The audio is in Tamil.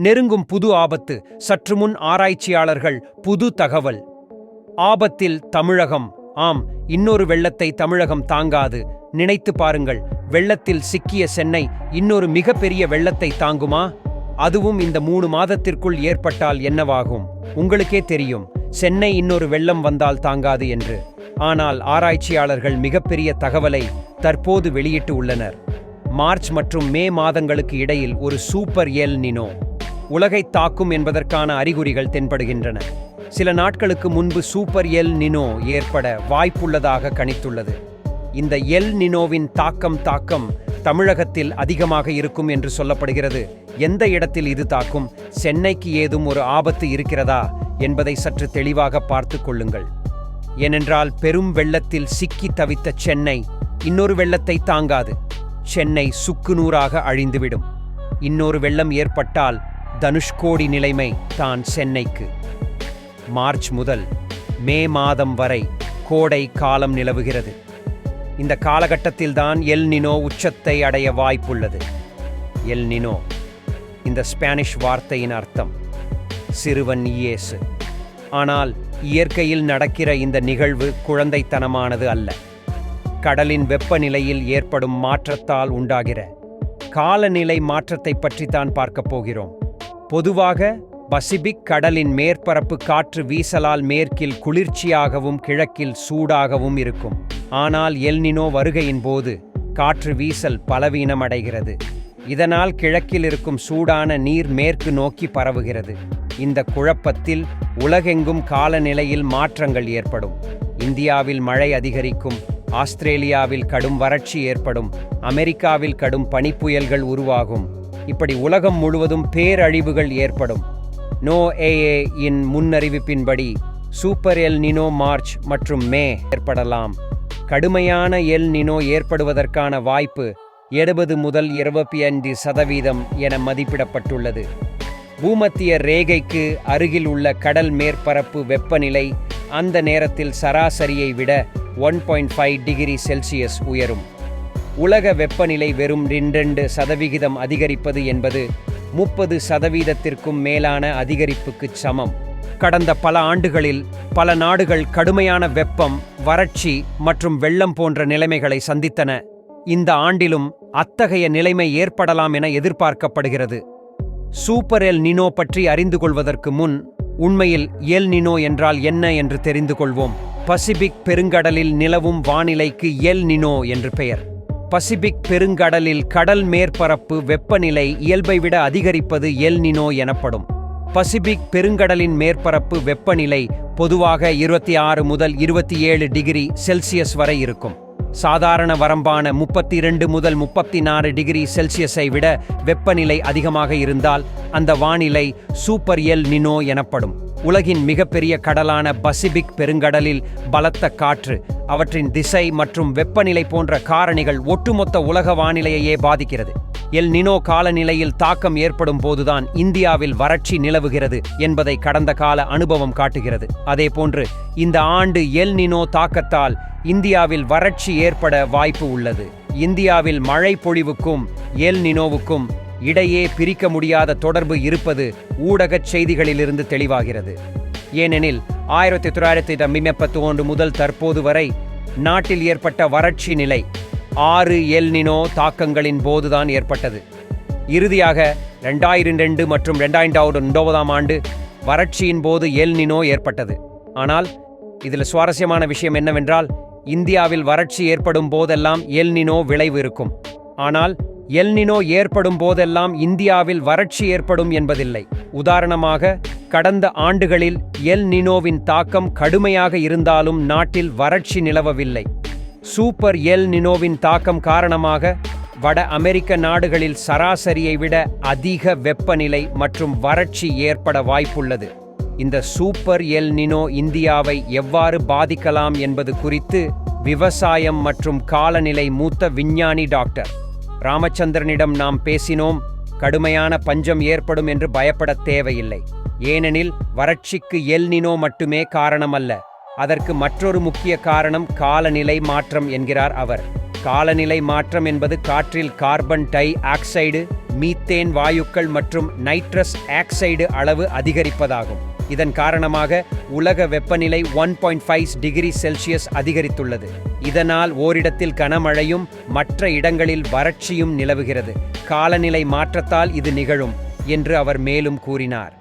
நெருங்கும் புது ஆபத்து. சற்றுமுன் ஆராய்ச்சியாளர்கள் புது தகவல். ஆபத்தில் தமிழகம். ஆம் இன்னொரு வெள்ளத்தை தமிழகம் தாங்காது. நினைத்து பாருங்கள் வெள்ளத்தில் சிக்கிய சென்னை இன்னொரு மிகப்பெரிய வெள்ளத்தை தாங்குமா? அதுவும் இந்த மூணு மாதத்திற்குள் ஏற்பட்டால் என்னவாகும்? உங்களுக்கே தெரியும் சென்னை இன்னொரு வெள்ளம் வந்தால் தாங்காது என்று. ஆனால் ஆராய்ச்சியாளர்கள் மிகப்பெரிய தகவலை தற்போது வெளியிட்டு உள்ளனர். மார்ச் மற்றும் மே மாதங்களுக்கு இடையில் ஒரு சூப்பர் எல் நினோ. உலகை தாக்கும் என்பதற்கான அறிகுறிகள் தென்படுகின்றன. சில நாட்களுக்கு முன்பு சூப்பர் எல் நினோ ஏற்பட வாய்ப்புள்ளதாக கணித்துள்ளது. இந்த எல் நினோவின் தாக்கம் தாக்கம் தமிழகத்தில் அதிகமாக இருக்கும் என்று சொல்லப்படுகிறது. எந்த இடத்தில் இது தாக்கும்? சென்னைக்கு ஏதும் ஒரு ஆபத்து இருக்கிறதா? என்பதை சற்று தெளிவாக பார்த்து கொள்ளுங்கள். ஏனென்றால் பெரும் வெள்ளத்தில் சிக்கி தவித்த சென்னை இன்னொரு வெள்ளத்தை தாங்காது. சென்னை சுக்குநூறாக அழிந்துவிடும். இன்னொரு வெள்ளம் ஏற்பட்டால் தனுஷ்கோடி நிலைமை தான் சென்னைக்கு. மார்ச் முதல் மே மாதம் வரை கோடை காலம் நிலவுகிறது. இந்த காலகட்டத்தில்தான் எல் நினோ உச்சத்தை அடைய வாய்ப்புள்ளது. எல் நினோ இந்த ஸ்பானிஷ் வார்த்தையின் அர்த்தம் சிறுவன் இயேசு. ஆனால் இயற்கையில் நடக்கிற இந்த நிகழ்வு குழந்தைத்தனமானது அல்ல. கடலின் வெப்பநிலையில் ஏற்படும் மாற்றத்தால் உண்டாகிற காலநிலை மாற்றத்தை பற்றித்தான் பார்க்கப் போகிறோம். பொதுவாக பசிபிக் கடலின் மேற்பரப்பு காற்று வீசலால் மேற்கில் குளிர்ச்சியாகவும் கிழக்கில் சூடாகவும் இருக்கும். ஆனால் எல்னினோ வருகையின் போது காற்று வீசல் பலவீனமடைகிறது. இதனால் கிழக்கில் இருக்கும் சூடான நீர் மேற்கு நோக்கி பரவுகிறது. இந்த குழப்பத்தில் உலகெங்கும் காலநிலையில் மாற்றங்கள் ஏற்படும். இந்தியாவில் மழை அதிகரிக்கும் ஆஸ்திரேலியாவில் கடும் வறட்சி ஏற்படும் அமெரிக்காவில் கடும் பனிப்புயல்கள் உருவாகும். இப்படி உலகம் முழுவதும் பேரழிவுகள் ஏற்படும். நோ ஏஏ இன் முன்னறிவிப்பின்படி சூப்பர் எல் நினோ மார்ச் மற்றும் மே ஏற்படலாம். கடுமையான எல் நினோ ஏற்படுவதற்கான வாய்ப்பு எழுபது முதல் இருபத்தி ஐந்து சதவீதம் என மதிப்பிடப்பட்டுள்ளது. பூமத்திய ரேகைக்கு அருகில் உள்ள கடல் மேற்பரப்பு வெப்பநிலை அந்த நேரத்தில் சராசரியை விட one point five degree Celsius உயரும். உலக வெப்பநிலை வெறும் ரெண்டு சதவிகிதம் அதிகரிப்பது என்பது முப்பது சதவீதத்திற்கும் மேலான அதிகரிப்புக்குச் சமம். கடந்த பல ஆண்டுகளில் பல நாடுகள் கடுமையான வெப்பம் வறட்சி மற்றும் வெள்ளம் போன்ற நிலைமைகளை சந்தித்தன. இந்த ஆண்டிலும் அத்தகைய நிலைமை ஏற்படலாம் என எதிர்பார்க்கப்படுகிறது. சூப்பர் எல் நினோ பற்றி அறிந்து கொள்வதற்கு முன் உண்மையில் எல் நினோ என்றால் என்ன என்று தெரிந்து கொள்வோம். பசிபிக் பெருங்கடலில் நிலவும் வானிலைக்கு எல் நினோ என்று பெயர். பசிபிக் பெருங்கடலில் கடல் மேற்பரப்பு வெப்பநிலை இயல்பை விட அதிகரிப்பது எல்நினோ எனப்படும். பசிபிக் பெருங்கடலின் மேற்பரப்பு வெப்பநிலை பொதுவாக இருபத்தி ஆறு முதல் இருபத்தி ஏழு டிகிரி செல்சியஸ் வரை இருக்கும். சாதாரண வரம்பான முப்பத்தி இரண்டு முதல் முப்பத்தி நாலு டிகிரி செல்சியஸை விட வெப்பநிலை அதிகமாக இருந்தால் அந்த வானிலை சூப்பர் எல் நினோ எனப்படும். உலகின் மிகப்பெரிய கடலான பசிபிக் பெருங்கடலில் பலத்த காற்று அவற்றின் திசை மற்றும் வெப்பநிலை போன்ற காரணிகள் ஒட்டுமொத்த உலக வானிலையையே பாதிக்கிறது. எல் நினோ காலநிலையில் தாக்கம் ஏற்படும் போதுதான் இந்தியாவில் வறட்சி நிலவுகிறது என்பதை கடந்த கால அனுபவம் காட்டுகிறது. அதேபோன்று இந்த ஆண்டு எல் நினோ தாக்கத்தால் இந்தியாவில் வறட்சி ஏற்பட வாய்ப்பு உள்ளது. இந்தியாவில் மழை பொழிவுக்கும் எல் நினோவுக்கும் இடையே பிரிக்க முடியாத தொடர்பு இருப்பது ஊடகச் செய்திகளிலிருந்து தெளிவாகிறது. ஏனெனில் ஆயிரத்தி தொள்ளாயிரத்தி எண்பத்தி ஒன்று முதல் தற்போது வரை நாட்டில் ஏற்பட்ட வறட்சி நிலை ஆறு எல் நினோ தாக்கங்களின் போதுதான் ஏற்பட்டது. இறுதியாக ரெண்டாயிரம் ரெண்டு மற்றும் ரெண்டாயிரண்டாவது ஒன்பதாம் ஆண்டு வறட்சியின் போது எல் நினோ ஏற்பட்டது. ஆனால் இதில் சுவாரஸ்யமான விஷயம் என்னவென்றால் இந்தியாவில் வறட்சி ஏற்படும் போதெல்லாம் எல் நினோ விளைவு இருக்கும். ஆனால் எல்னினோ ஏற்படும் போதெல்லாம் இந்தியாவில் வறட்சி ஏற்படும் என்பதில்லை. உதாரணமாக கடந்த ஆண்டுகளில் எல் நினோவின் தாக்கம் கடுமையாக இருந்தாலும் நாட்டில் வறட்சி நிலவவில்லை. சூப்பர் எல் நினோவின் தாக்கம் காரணமாக வட அமெரிக்க நாடுகளில் சராசரியை விட அதிக வெப்பநிலை மற்றும் வறட்சி ஏற்பட வாய்ப்புள்ளது. இந்த சூப்பர் எல் நினோ இந்தியாவை எவ்வாறு பாதிக்கலாம் என்பது குறித்து விவசாயம் மற்றும் காலநிலை மூத்த விஞ்ஞானி டாக்டர் ராமச்சந்திரனிடம் நாம் பேசினோம் கடுமையான பஞ்சம் ஏற்படும் என்று பயப்படத் தேவையில்லை. ஏனெனில் வறட்சிக்கு எல்னினோ மட்டுமே காரணமல்ல. அதற்கு மற்றொரு முக்கிய காரணம் காலநிலை மாற்றம் என்கிறார் அவர். காலநிலை மாற்றம் என்பது காற்றில் கார்பன் டை ஆக்சைடு மீத்தேன் வாயுக்கள் மற்றும் நைட்ரஸ் ஆக்சைடு அளவு அதிகரிப்பதாகும். இதன் காரணமாக உலக வெப்பநிலை one point five degree Celsius அதிகரித்துள்ளது. இதனால் ஓரிடத்தில் கனமழையும் மற்ற இடங்களில் வறட்சியும் நிலவுகிறது. காலநிலை மாற்றத்தால் இது நிகழும் என்று அவர் மேலும் கூறினார்.